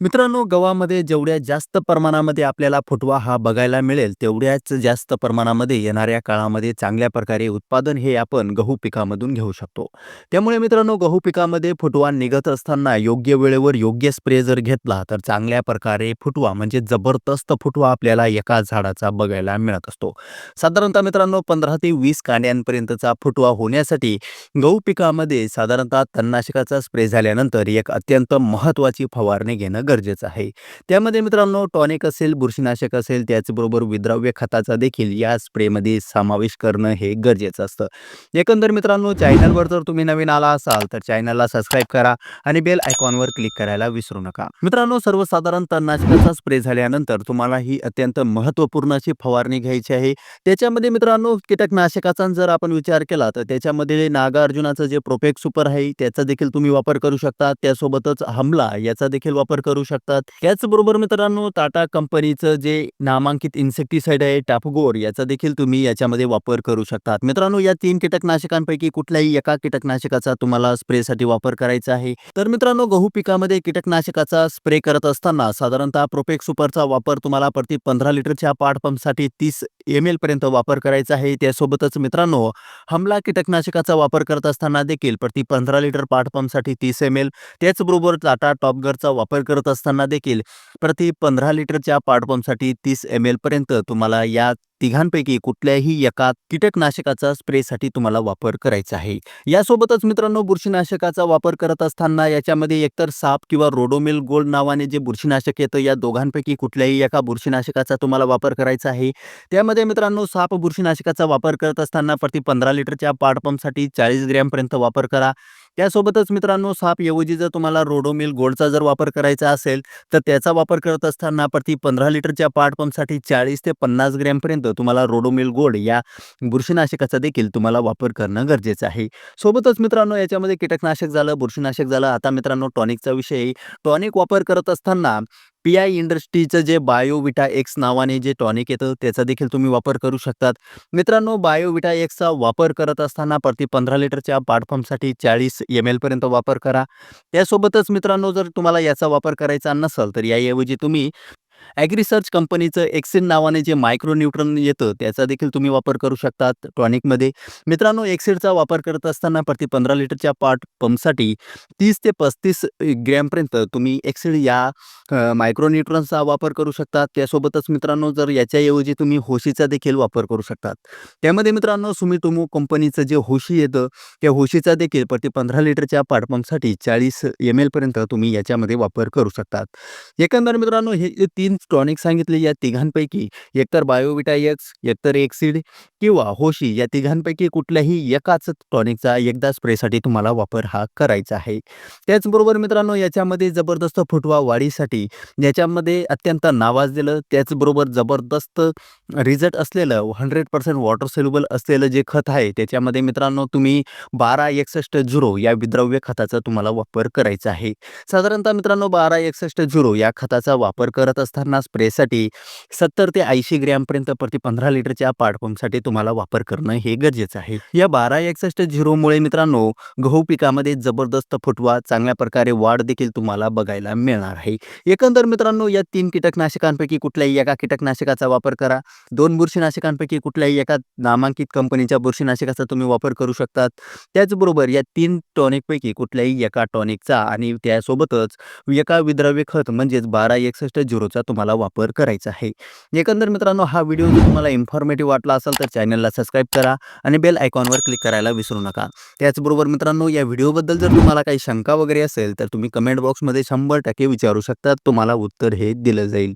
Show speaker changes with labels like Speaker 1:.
Speaker 1: मित्रांनो गव्हामध्ये जेवढ्या जास्त प्रमाणामध्ये आपल्याला फुटवा हा बघायला मिळेल तेवढ्याच जास्त प्रमाणामध्ये येणाऱ्या काळामध्ये चांगल्या प्रकारे उत्पादन हे आपण गहू पिकामधून घेऊ शकतो. त्यामुळे मित्रांनो गहू पिकामध्ये फुटवा निघत असताना योग्य वेळेवर योग्य स्प्रे जर घेतला तर चांगल्या प्रकारे फुटवा म्हणजे जबरदस्त फुटवा आपल्याला एका झाडाचा बघायला मिळत असतो. साधारणतः मित्रांनो पंधरा ते वीस कांड्यांपर्यंतचा फुटवा होण्यासाठी गहू पिकामध्ये साधारणतः तणनाशकाचा स्प्रे झाल्यानंतर एक अत्यंत महत्त्वाची फवारणी घेणं गरजेचं आहे. त्यामध्ये मित्रांनो टॉनिक असेल बुरशीनाशक असेल त्याचबरोबर विद्राव्य खताचा देखील या स्प्रेमध्ये समावेश करणं हे गरजेचं असतं. एकंदर मित्रांनो चॅनलवर जर तुम्ही नवीन आला असाल तर चॅनलला सबस्क्राईब करा आणि बेल आयकॉनवर क्लिक करायला विसरू नका. मित्रांनो सर्वसाधारण तणनाशकाचा स्प्रे झाल्यानंतर तुम्हाला ही अत्यंत महत्त्वपूर्ण अशी फवारणी घ्यायची आहे. त्याच्यामध्ये मित्रांनो कीटकनाशकाचा जर आपण विचार केला तर त्याच्यामध्ये नागार्जुनाचं जे प्रोपेक सुपर आहे त्याचा देखील तुम्ही वापर करू शकता. त्यासोबतच हमला याचा देखील वापर करू शकतात. त्याचबरोबर मित्रांनो टाटा कंपनीचं जे नामांकित इन्सेक्टिसाइड आहे टाफगोर याचा देखील तुम्ही याच्यामध्ये वापर करू शकतात. मित्रांनो या तीन कीटकनाशकांपैकी कुठल्याही एका कीटकनाशकाचा तुम्हाला स्प्रेसाठी वापर करायचा आहे. तर मित्रांनो गहू पिकामध्ये कीटकनाशकाचा स्प्रे करत असताना साधारणतः प्रोपेक सुपरचा वापर तुम्हाला प्रति पंधरा लिटरच्या पाठपंपसाठी तीस एम एल पर्यंत वापर करायचा आहे. त्यासोबतच मित्रांनो हमला कीटकनाशकाचा वापर करत असताना देखील प्रति पंधरा लिटर पाठपंपसाठी तीस एम एल. त्याचबरोबर टाटा टॉपगरचा वापर करत असताना देखील प्रति पंधरा लिटरच्या पाटपंपसाठी तीस एम एलपर्यंत तुम्हाला या तिघांपैकी कुठल्याही एका कीटकनाशकाचा स्प्रेसाठी तुम्हाला वापर करायचा आहे. यासोबतच मित्रांनो बुरशीनाशकाचा वापर करत असताना याच्यामध्ये एकतर साप किंवा रोडोमिल गोल्ड नावाने जे बुरशीनाशक येतं या दोघांपैकी कुठल्याही एका बुरशीनाशकाचा तुम्हाला वापर करायचा आहे. त्यामध्ये मित्रांनो साप बुरशीनाशकाचा वापर करत असताना प्रति पंधरा लिटरच्या पाटपंपसाठी चाळीस ग्रॅमपर्यंत वापर करा. त्यासोबतच मित्रांनो साप ऐवजी जर तुम्हाला रोडोमिल गोल्डचा जर वापर करायचा असेल तर त्याचा वापर करत असताना प्रति पंधरा लिटरच्या पाट पंपसाठी चाळीस ते पन्नास ग्रॅमपर्यंत तुम्हाला रोडोमिल गोल्ड या बुरशीनाशकाचा देखील तुम्हाला वापर करणं गरजेचं आहे. सोबतच मित्रांनो याच्यामध्ये कीटकनाशक झालं बुरशीनाशक झालं. आता मित्रांनो टॉनिकचा विषय टॉनिक वापर करत असताना पी आय इंडस्ट्रीचं जे बायोविटा एक्स नावाने जे टॉनिक येतं त्याचा देखील तुम्ही वापर करू शकतात. मित्रांनो बायोविटा एक्सचा वापर करत असताना प्रति पंधरा लिटरच्या पाटपंपसाठी चाळीस एम एलपर्यंत वापर करा. त्यासोबतच मित्रांनो जर तुम्हाला याचा वापर करायचा नसेल तर याऐवजी तुम्ही ॲग्रिसर्च कंपनीचं एक्सिन नावाने जे मायक्रो न्यूट्रन येतं त्याचा देखील तुम्ही वापर करू शकतात टॉनिकमध्ये. मित्रांनो एक्सिडचा वापर करत असताना प्रति पंधरा लिटरच्या पाट पंपसाठी तीस ते पस्तीस ग्रॅमपर्यंत तुम्ही एक्सिड या मायक्रोन्यूट्रनचा वापर करू शकतात. त्यासोबतच मित्रांनो जर याच्याऐवजी तुम्ही होशीचा देखील वापर करू शकतात. त्यामध्ये मित्रांनो सुमिटोमो कंपनीचं जे होशी येतं त्या होशीचा देखील प्रति पंधरा लिटरच्या पाटपंपसाठी चाळीस एम एलपर्यंत तुम्ही याच्यामध्ये वापर करू शकतात. एकंदर मित्रांनो हे तीस तीन टॉनिक सांगितले या तिघांपैकी. एकतर बायोविटा एक्स एकतर एक्सिड किंवा होशी या तिघांपैकी कुठल्याही एकाच टॉनिकचा एकदा स्प्रेसाठी तुम्हाला वापर हा करायचा आहे. त्याचबरोबर मित्रांनो याच्यामध्ये जबरदस्त फुटवा वाढीसाठी याच्यामध्ये अत्यंत नावाजलेलं त्याचबरोबर जबरदस्त रिझल्ट असलेलं हंड्रेड पर्सेंट वॉटर सेल्युबल असलेलं जे खत आहे त्याच्यामध्ये मित्रांनो तुम्ही बारा एकसष्ट झुरो या विद्रव्य खताचा तुम्हाला वापर करायचा आहे. साधारणतः मित्रांनो बारा एकसष्ट झुरो या खताचा वापर करत असताना स्प्रेसाठी सत्तर ते ऐंशी ग्रॅमपर्यंत प्रति पंधरा लिटरच्या पाठपंपसाठी तुम्हाला वापर करणं हे गरजेचं आहे. या बारा एकसष्ट झिरोमुळे मित्रांनो गहू पिकामध्ये जबरदस्त फुटवा चांगल्या प्रकारे वाढ देखील तुम्हाला बघायला मिळणार आहे. एकंदर मित्रांनो या तीन कीटकनाशकांपैकी कुठल्याही एका कीटकनाशकाचा वापर करा. दोन बुरशीनाशकांपैकी कुठल्याही एका नामांकित कंपनीच्या बुरशीनाशकाचा तुम्ही वापर करू शकतात. त्याचबरोबर या तीन टॉनिकपैकी कुठल्याही एका टॉनिकचा आणि त्यासोबतच एका विद्रव्य खत म्हणजेच बारा एकसष्ट झिरोचा तुम्हाला वापर करायचा आहे. एकंदर मित्रांनो हा व्हिडिओ जर तुम्हाला इन्फॉर्मेटिव्ह वाटला असेल तर चॅनलला सबस्क्राईब करा आणि बेल आयकॉनवर क्लिक करायला विसरू नका. त्याचबरोबर मित्रांनो या व्हिडिओबद्दल जर तुम्हाला काही शंका वगैरे असेल तर तुम्ही कमेंट बॉक्समध्ये शंभर टक्के विचारू शकता. तुम्हाला उत्तर हे दिलं जाईल.